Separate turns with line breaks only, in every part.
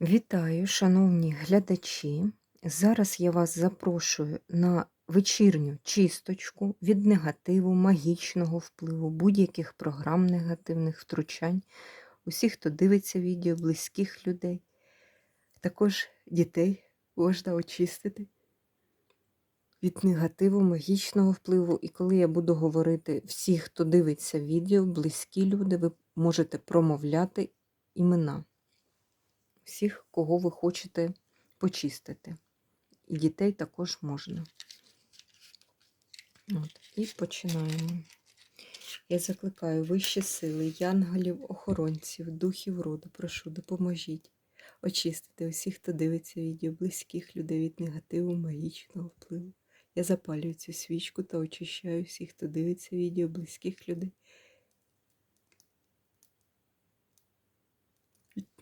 Вітаю, шановні глядачі. Зараз я вас запрошую на вечірню чисточку від негативу, магічного впливу, будь-яких програм негативних втручань, усіх, хто дивиться відео, близьких людей. Також дітей можна очистити від негативу, магічного впливу. І коли я буду говорити всіх, хто дивиться відео, близькі люди, ви можете промовляти імена всіх, кого ви хочете почистити. І дітей також можна. От, І починаємо. Я закликаю вищі сили, янголів, охоронців, духів роду, прошу, допоможіть очистити усіх, хто дивиться відео, близьких людей від негативу, магічного впливу. Я запалюю цю свічку та очищаю всіх, хто дивиться відео, близьких людей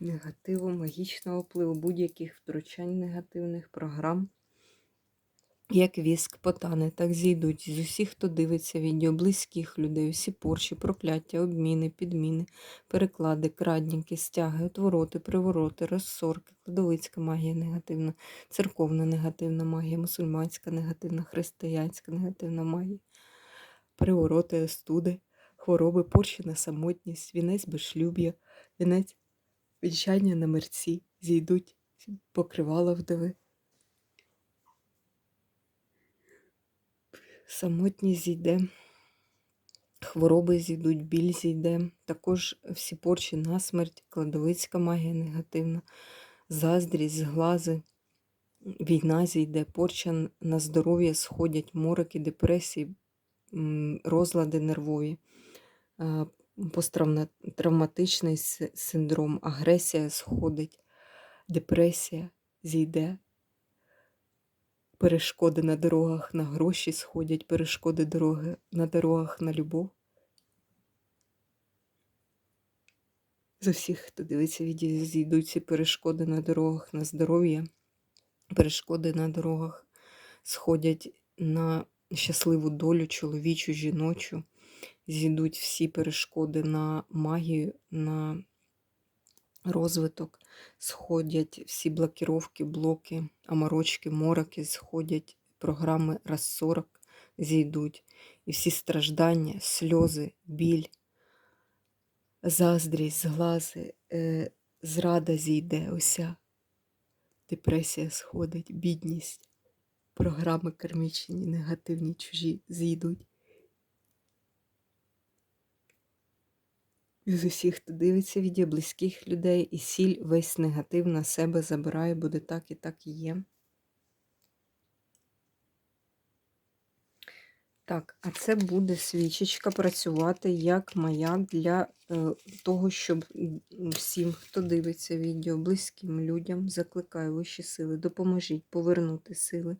негативу, магічного впливу, будь-яких втручань негативних програм, як віск, потане, так зійдуть. З усіх, хто дивиться відео, близьких людей, усі порші, прокляття, обміни, підміни, переклади, крадніки, стяги, отвороти, привороти, розсорки, кладовицька магія негативна, церковна негативна магія, мусульманська негативна, християнська негативна магія, привороти, остуди, хвороби, порші на самотність, вінець безшлюб'я, вінець Вінчання на мерці зійдуть, покривала вдови. Самотність зійде, хвороби зійдуть, біль зійде, також всі порчі на смерть, кладовицька магія негативна, заздрість, зглази, війна зійде, порча на здоров'я сходять, мороки, депресії, розлади нервові посттравматичний синдром, агресія сходить, депресія зійде, перешкоди на дорогах на гроші сходять, перешкоди дороги на дорогах на любов. З усіх, хто дивиться відео, зійдуть ці перешкоди на дорогах на здоров'я, перешкоди на дорогах сходять на щасливу долю чоловічу, жіночу зійдуть всі перешкоди на магію, на розвиток, сходять всі блокіровки, блоки, аморочки, мороки, сходять програми розсорок, зійдуть. І всі страждання, сльози, біль, заздрість, зглази, е, зрада зійде, уся, депресія сходить, бідність, програми кармічні, негативні, чужі зійдуть. З усіх, хто дивиться відео, близьких людей, і сіль весь негатив на себе забирає, буде так і так і є. Так, а це буде свічечка працювати як маяк для е, того, щоб всім, хто дивиться відео, близьким людям, закликаю вищі сили, допоможіть повернути сили,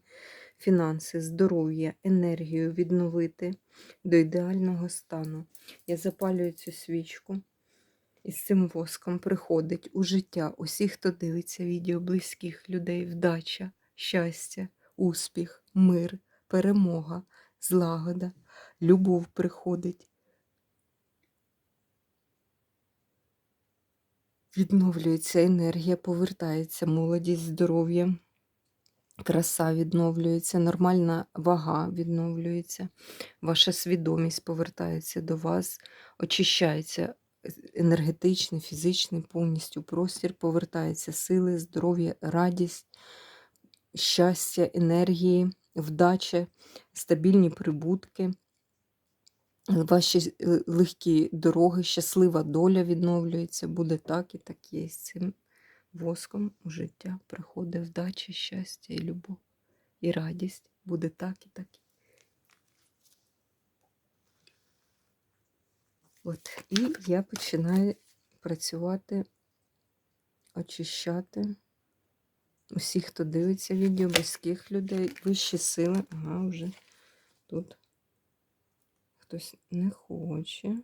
фінанси, здоров'я, енергію відновити до ідеального стану. Я запалюю цю свічку. І з цим воском приходить у життя усіх, хто дивиться відео близьких людей, вдача, щастя, успіх, мир, перемога, злагода, любов приходить. Відновлюється енергія, повертається молодість, здоров'я, краса відновлюється, нормальна вага відновлюється, ваша свідомість повертається до вас, очищається енергетичний, фізичний, повністю простір, повертаються сили, здоров'я, радість, щастя, енергії, вдача, стабільні прибутки, ваші легкі дороги, щаслива доля відновлюється, буде так і так є. З цим воском у життя приходить вдача, щастя і любов, і радість. Буде так і так. От, І я починаю працювати, очищати усіх, хто дивиться відео, близьких людей, вищі сили. Ага, вже тут хтось не хоче.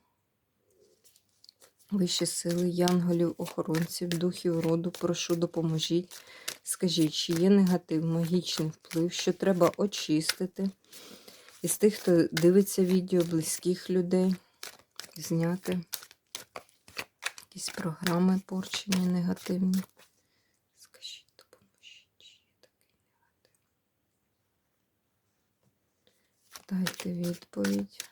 Вищі сили, янголів, охоронців, духів роду, прошу, допоможіть. Скажіть, чи є негатив, магічний вплив, що треба очистити із тих, хто дивиться відео, близьких людей, зняти якісь програми порчені, негативні. Скажіть, допоможіть, чи є такий негатив. Дайте відповідь.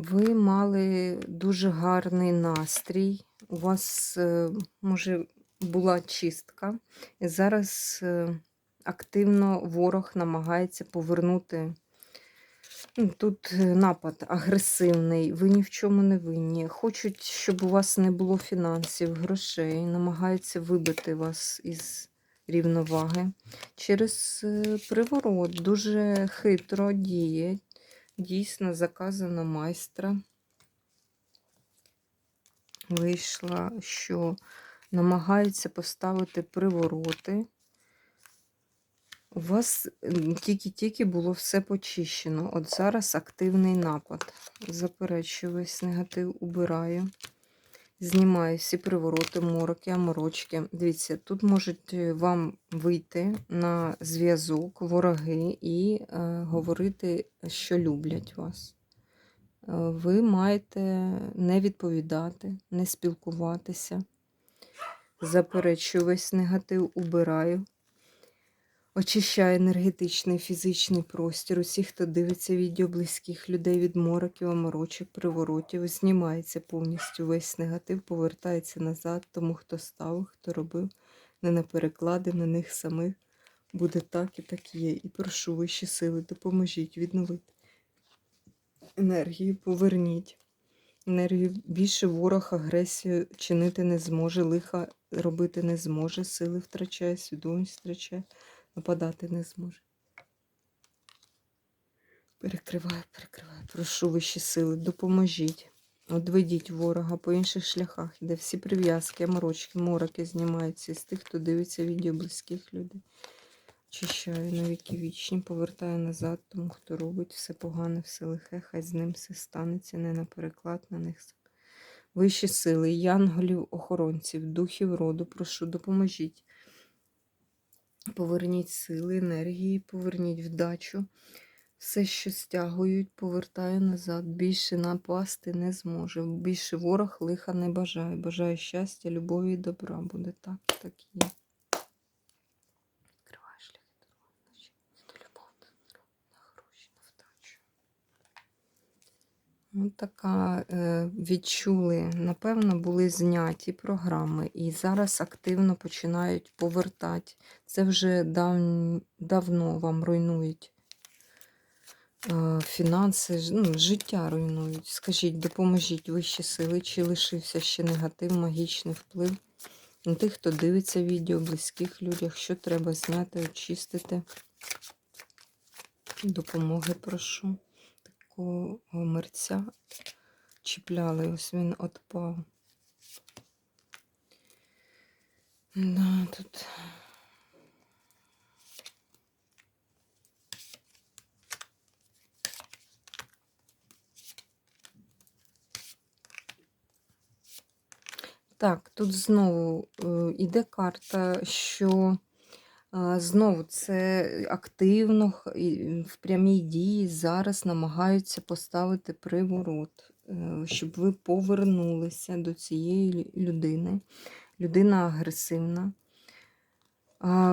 Ви мали дуже гарний настрій. У вас, е, може, була чистка. І зараз е, активно ворог намагається повернути. Ну, Тут е, напад агресивний, ви ні в чому не винні. Хочуть, щоб у вас не було фінансів, грошей, намагаються вибити вас із рівноваги через приворот. Дуже хитро діє. Дійсно, заказано майстра. Вийшла, що намагаються поставити привороти. У вас тільки-тільки було все почищено. От зараз активний напад. Заперечую весь негатив, убираю. Знімаю всі привороти, мороки, аморочки. Дивіться, тут можуть е, вам вийти на зв'язок вороги і е, говорити, що люблять вас. Е, Ви маєте не відповідати, не спілкуватися. Заперечую весь негатив, убираю. Очищаю енергетичний фізичний простір. Усіх, хто дивиться відео близьких людей від мороків, аморочок, приворотів, знімається повністю весь негатив, повертається назад, тому хто ставив, хто робив, не на переклади, на них самих. Буде так і так є. І прошу вищі сили, допоможіть відновити енергію, поверніть. Енергію більше ворог агресію чинити не зможе, лиха робити не зможе, сили втрачає, свідомість втрачає нападати не зможе. Перекриваю, перекриваю. Прошу вищі сили, допоможіть. Одведіть ворога по інших шляхах, де всі прив'язки, морочки, мороки знімаються з тих, хто дивиться відео близьких людей. Очищаю на віки вічні, повертаю назад, тому хто робить все погане, все лихе, хай з ним все станеться, не на переклад на них. Вищі сили, янголів, охоронців, духів роду, прошу, допоможіть. Поверніть сили, енергії, поверніть вдачу. Все, що стягують, повертаю назад. Більше напасти не зможе. Більше ворог лиха не бажає. Бажаю щастя, любові і добра. Буде так, так є. Відкриваю шляхи дороги, наче на любов, на здоров'я, на гроші, на вдачу. Ось така е, відчули, напевно, були зняті програми і зараз активно починають повертати. Це вже дав, давно вам руйнують е, фінанси, ну, життя руйнують. Скажіть, допоможіть вищі сили, чи лишився ще негатив, магічний вплив на тих, хто дивиться відео, близьких людях, що треба зняти, очистити. Допомоги прошу. Такого мерця чіпляли, ось він отпав. Да, тут. Так, тут знову е, іде карта, що е, знову це активно в прямій дії зараз намагаються поставити приворот, е, щоб ви повернулися до цієї людини. Людина агресивна.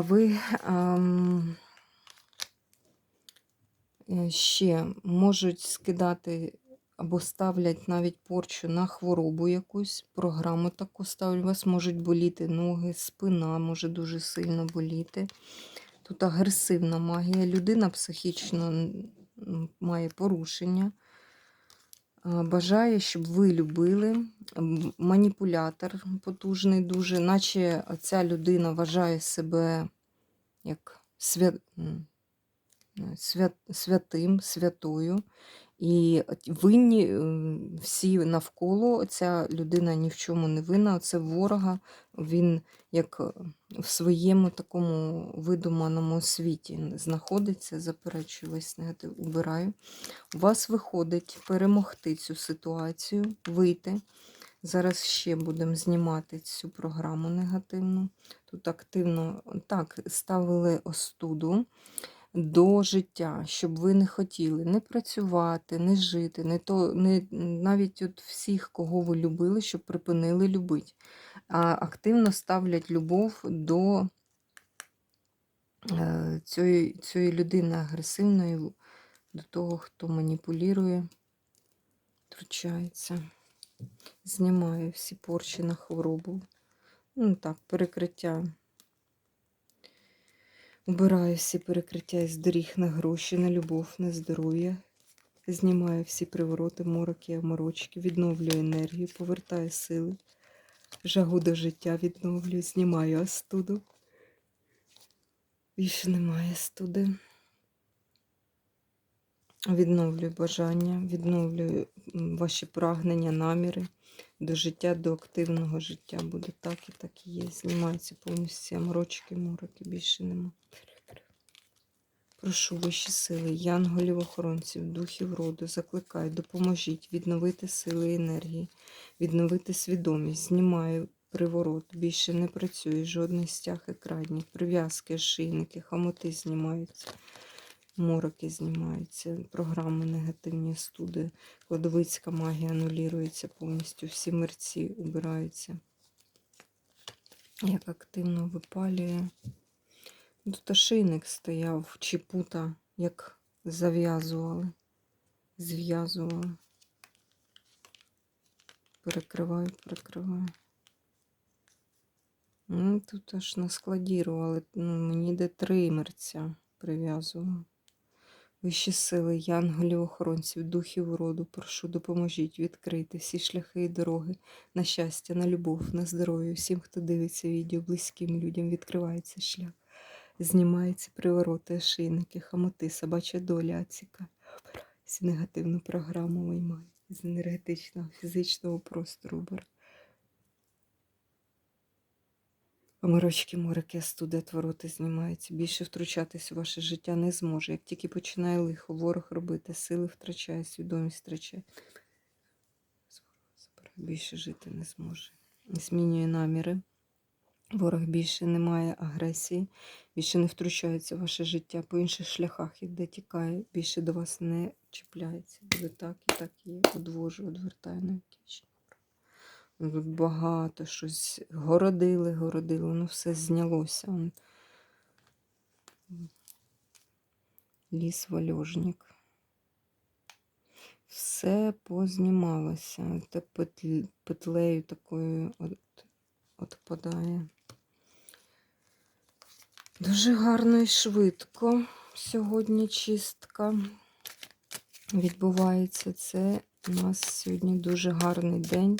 Ви е, ще можуть скидати або ставлять навіть порчу на хворобу якусь, програму таку ставлять. У вас можуть боліти ноги, спина може дуже сильно боліти. Тут агресивна магія. Людина психічно має порушення. Бажає, щоб ви любили. Маніпулятор потужний дуже, наче ця людина вважає себе як свят... свят... святим, святою. І винні всі навколо, ця людина ні в чому не винна, це ворога, він як е, в своєму такому видуманому світі знаходиться, заперечую весь негатив, убираю. У вас виходить перемогти цю ситуацію, вийти. Зараз ще будемо знімати цю програму негативну. Тут активно так ставили остуду до життя, щоб ви не хотіли не працювати, не жити, не то, не, навіть от всіх, кого ви любили, щоб припинили любити. А активно ставлять любов до е, цієї, цієї людини агресивної до того, хто маніпулює, втручається. Знімаю всі порчі на хворобу. Ну так, перекриття. Убираю всі перекриття із доріг на гроші, на любов, на здоров'я. Знімаю всі привороти, мороки, оморочки, відновлюю енергію, повертаю сили, жагу до життя відновлюю, знімаю астуду. Більше немає студи. Відновлюю бажання, відновлюю ваші прагнення, наміри до життя, до активного життя. Буде так і так і є. Знімаються повністю морочки, мороки, більше нема. Прошу вищі сили, янголів, охоронців, духів роду, закликаю, допоможіть відновити сили і енергії, відновити свідомість, знімаю приворот, більше не працює жодний стяг екранів, прив'язки, шийники, хамоти знімаються, мороки знімаються, програми негативні студи, кладовицька магія анулюється повністю, всі мерці убираються. Як активно випалює. Тут ошейник стояв, чи пута, як зав'язували, зв'язували. Перекриваю, перекриваю. Ну, тут аж наскладірували. Ну, мені де три мерця прив'язували. Вищі сили, янголів, охоронців, духів роду, прошу, допоможіть відкрити всі шляхи і дороги на щастя, на любов, на здоров'я. Всім, хто дивиться відео, близьким людям відкривається шлях. Знімаються привороти, ошейники, хамоти, собача доля, аціка. Всі негативну програму виймаю з енергетичного, фізичного простору. убираю. Помирочки, морики, студи, твороти знімаються. Більше втручатись у ваше життя не зможе. Як тільки починає лихо, ворог робити, сили втрачає, свідомість втрачає. Більше жити не зможе. Змінює наміри. Ворог більше не має агресії, більше не втручається в ваше життя по інших шляхах, іде тікає, більше до вас не чіпляється. Буде так і так є. Одвожу, одвертаю на втічні. Ну, Тут багато щось городили, городили, воно все знялося. Ліс вальожник. Все познімалося. Та петлею такою от, отпадає. Дуже гарно і швидко сьогодні чистка відбувається. Це у нас сьогодні дуже гарний день.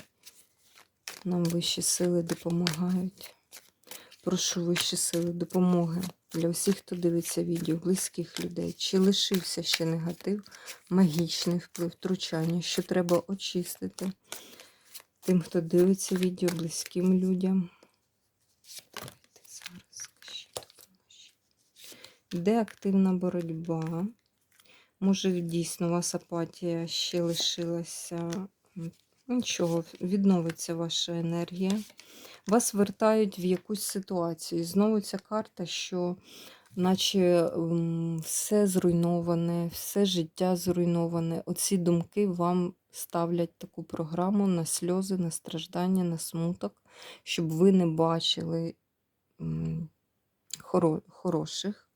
Нам вищі сили допомагають. Прошу вищі сили допомоги для всіх, хто дивиться відео, близьких людей. Чи лишився ще негатив, магічний вплив, втручання, що треба очистити тим, хто дивиться відео, близьким людям. Де активна боротьба? Може, дійсно у вас апатія ще лишилася. Нічого, відновиться ваша енергія. Вас вертають в якусь ситуацію. І знову ця карта, що наче все зруйноване, все життя зруйноване. Оці думки вам ставлять таку програму на сльози, на страждання, на смуток, щоб ви не бачили хоро- хороших.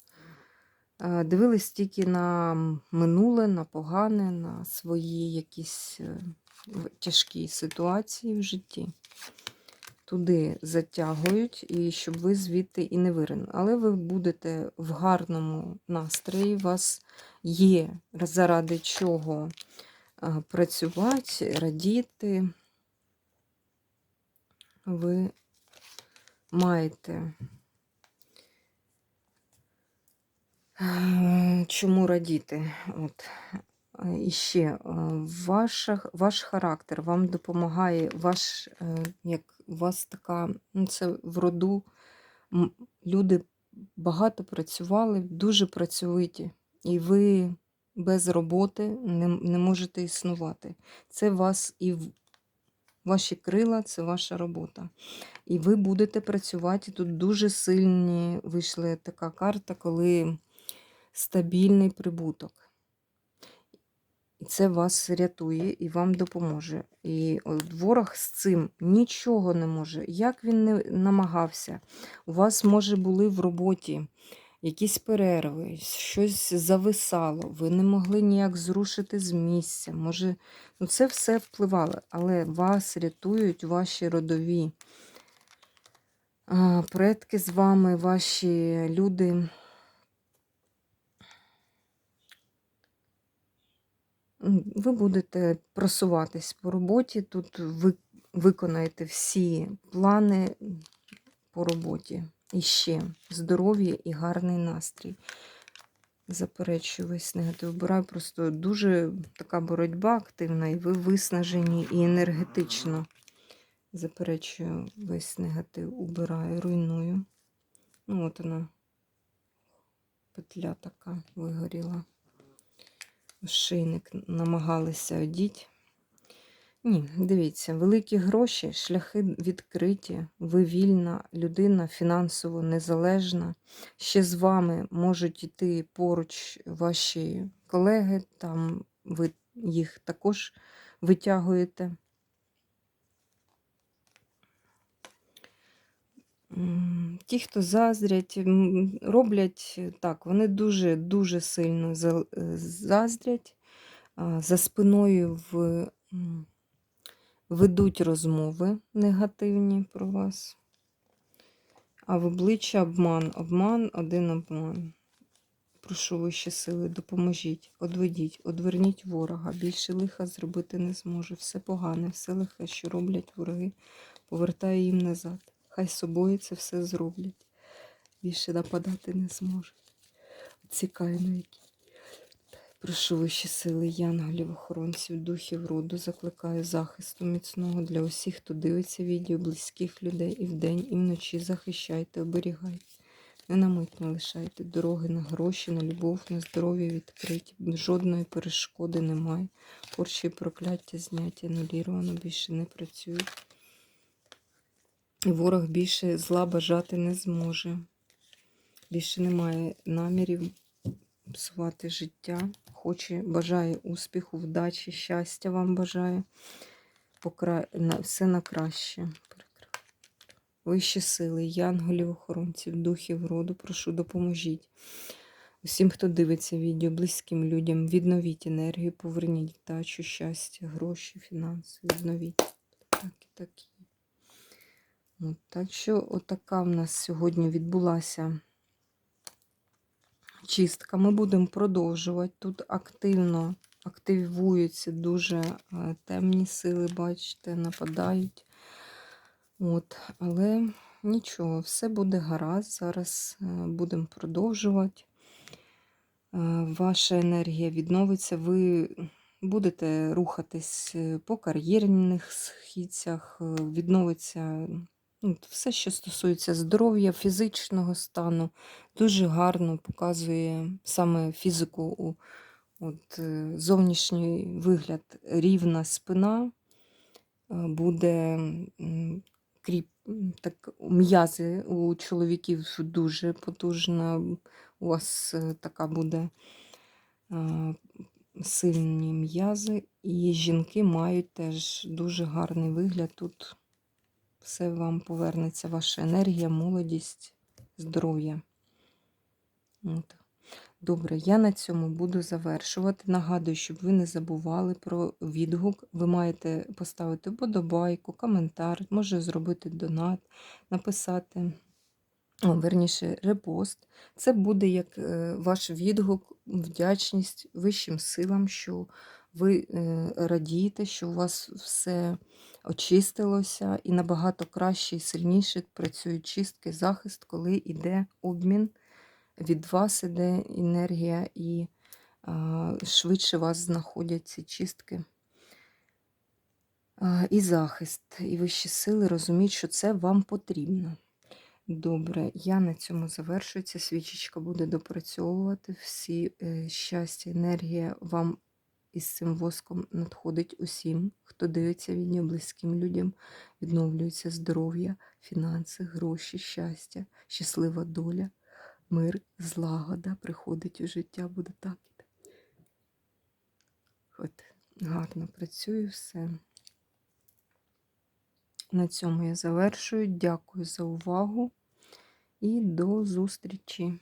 Е, Дивились тільки на минуле, на погане, на свої якісь е, в- тяжкі ситуації в житті. Туди затягують, і щоб ви звідти і не виринули. Але ви будете в гарному настрої, у вас є заради чого працювати, радіти. Ви маєте Чому радіти? От. Е, І ще е, ваш характер вам допомагає, ваш, е, як у вас така, ну це в роду люди багато працювали, дуже працьовиті, і ви без роботи не, не можете існувати. Це вас і ваші крила, це ваша робота. І ви будете працювати. Тут дуже сильні вийшла така карта, коли стабільний прибуток. І це вас рятує і вам допоможе. І ворог з цим нічого не може. Як він не намагався, у вас, може, були в роботі якісь перерви, щось зависало, ви не могли ніяк зрушити з місця. Може, ну це все впливало, але вас рятують ваші родові. Предки з вами, ваші люди. Ви будете просуватись по роботі. Тут ви виконаєте всі плани по роботі. І ще здоров'я і гарний настрій. Заперечую весь негатив. Обираю просто дуже така боротьба активна, і ви виснажені і енергетично. Заперечую весь негатив, убираю, руйную. Ну, от вона, петля така вигоріла. Шийник намагалися одіть. Ні, дивіться, великі гроші, шляхи відкриті, ви вільна людина, фінансово незалежна. Ще з вами можуть йти поруч ваші колеги, там ви їх також витягуєте. Ті, хто заздрять, роблять так, вони дуже-дуже сильно е, заздрять, за спиною в, ведуть розмови негативні про вас. А в обличчя обман, обман, один обман. Прошу вищі сили, допоможіть, одведіть, одверніть ворога. Більше лиха зробити не зможе. Все погане, все лихе, що роблять вороги, повертає їм назад. Хай собою це все зроблять. Більше нападати не зможуть. Цікаво, які. Прошу вищі сили, янголів, охоронців, духів роду, закликаю захисту міцного для усіх, хто дивиться відео, близьких людей і вдень, і вночі захищайте, оберігайте. Не на мить не лишайте дороги на гроші, на любов, на здоров'я відкриті. Жодної перешкоди немає. Порчі прокляття зняті, ануліровано, більше не працюють. І ворог більше зла бажати не зможе. Більше немає намірів псувати життя. Хоче, бажає успіху, вдачі, щастя вам бажає. Покра... на... Все на краще. Вищі сили, янголів, охоронців, духів роду, прошу, допоможіть. Усім, хто дивиться відео, близьким людям, відновіть енергію, поверніть вдачу, щастя, гроші, фінанси, відновіть. Так і так. Так що, отака в нас сьогодні відбулася чистка. Ми будемо продовжувати. Тут активно активуються дуже е, темні сили, бачите, нападають. От, Але нічого, все буде гаразд. Зараз е, будемо продовжувати. Е, Ваша енергія відновиться, ви будете рухатись по кар'єрних східцях, відновиться все, що стосується здоров'я, фізичного стану, дуже гарно показує саме фізику, у- от, е, зовнішній вигляд, рівна спина, е, буде кріп, так, м'язи у чоловіків дуже потужна. У вас е, така буде сильні м'язи, і жінки мають теж дуже гарний вигляд. Тут все вам повернеться, ваша енергія, молодість, здоров'я. Добре, я на цьому буду завершувати. Нагадую, щоб ви не забували про відгук. Ви маєте поставити вподобайку, коментар, може зробити донат, написати, о, верніше, репост. Це буде як е, ваш відгук, вдячність вищим силам, що ви е, радієте, що у вас все очистилося і набагато краще і сильніше працюють чистки, захист, коли йде обмін від вас іде енергія і а, швидше вас знаходять ці чистки. А, і захист, і вищі сили розуміють, що це вам потрібно. Добре, я на цьому завершую. Ця свічечка буде допрацьовувати. Всі е, щастя, енергія вам із цим воском надходить усім, хто дивиться відео близьким людям, відновлюється здоров'я, фінанси, гроші, щастя, щаслива доля мир, злагода приходить у життя, буде так. От, гарно працюю все. На цьому я завершую. Дякую за увагу і до зустрічі!